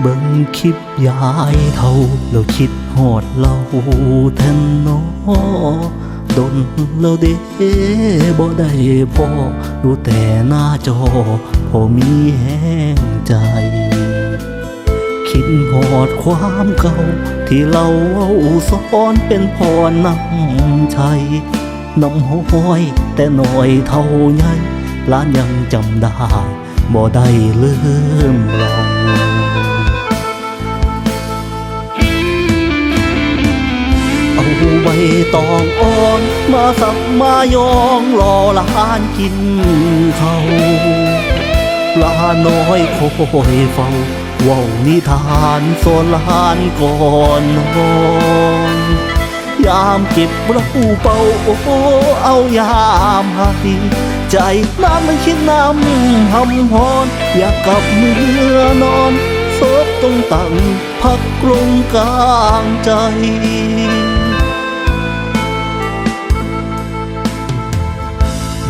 เบิ่งคลิปยายเท่าแล้วคิดหอดเราแทนนอดนแล้วเด้บ่ได้พอดูแต่หน้าจอพอมีแห้งใจ คิดหอดความเก่า ที่เราเอาสอนเป็นพรนำชัยน้ำห้อยแต่หน่อยเท่าไงหลานยังจำได้บ่ได้ลืม ตองอ่อนมาสับมายองรอหลานกินเขาปลาน้อยคอยเฝ้าว้านิทานโซนลานก่อนนอนยามเก็บเราเป่าโอ้เอายามให้ใจน้ำมันคิดน้ำหำหอนอยากกลับเมื่อนอนซบตรงตังพักกรงกลางใจ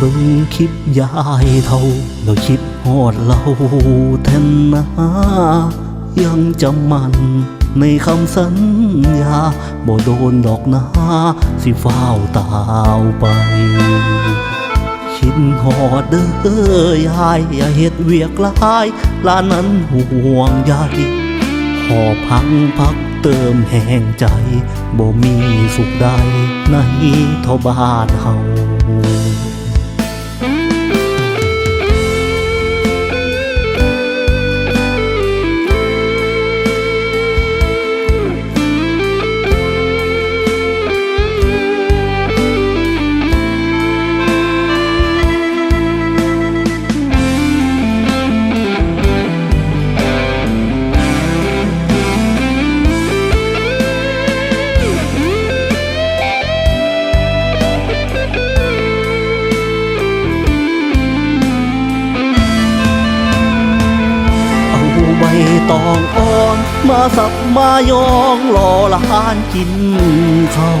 เบิ่งคลิปยายเท่าแล้วคิดฮอดเราแทนนะยังจำมันในคำสัญญาบ่โดนดอกนาสิฟ้าตาวไป คิดฮอดเด้อยายอย่าเฮ็ดเวียกลายลานั้นห่วงใยหอบพังพักเติมแห่งใจบ่มีสุขใดในทบานเฮา ตองอ่อน มาสับมายองรอหลานกินเขา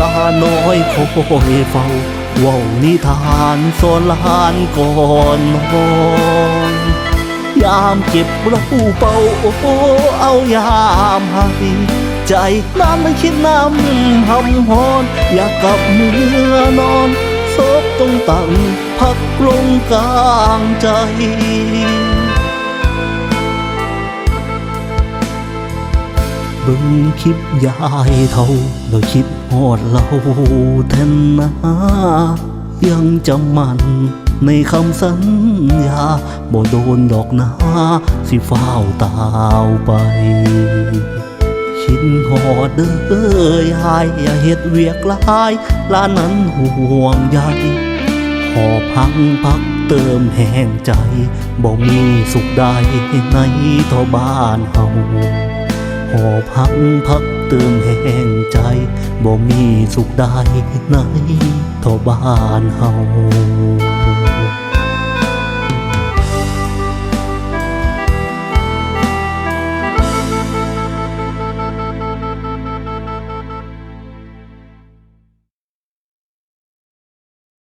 ลาน้อยคอยเฝ้าว้านิทานสอนลานก่อนนอนยามเก็บเราเป่าโอ้เอายามให้ใจน้ำมันคิดน้ำหำหอน อยากกลับเมื่อนอนซบตรงตังพักลงกลางใจ บิ่งคลิปยายเท่าแล้วคิดฮอดเราแทนนะยังจำมันในคำสัญญาบ่โดนดอกนาสิฟ้าวตาวไปคิดฮอดเด้อยายอย่าเฮ็ดเวียกลายหลานนั้นห่วงใยหอบพังพักเติมแห่งใจบ่มีสุขใดในทอบ้านเฮา หอพักพักเติมแห้งใจ บ่มีสุขใดในทบ้านเฮา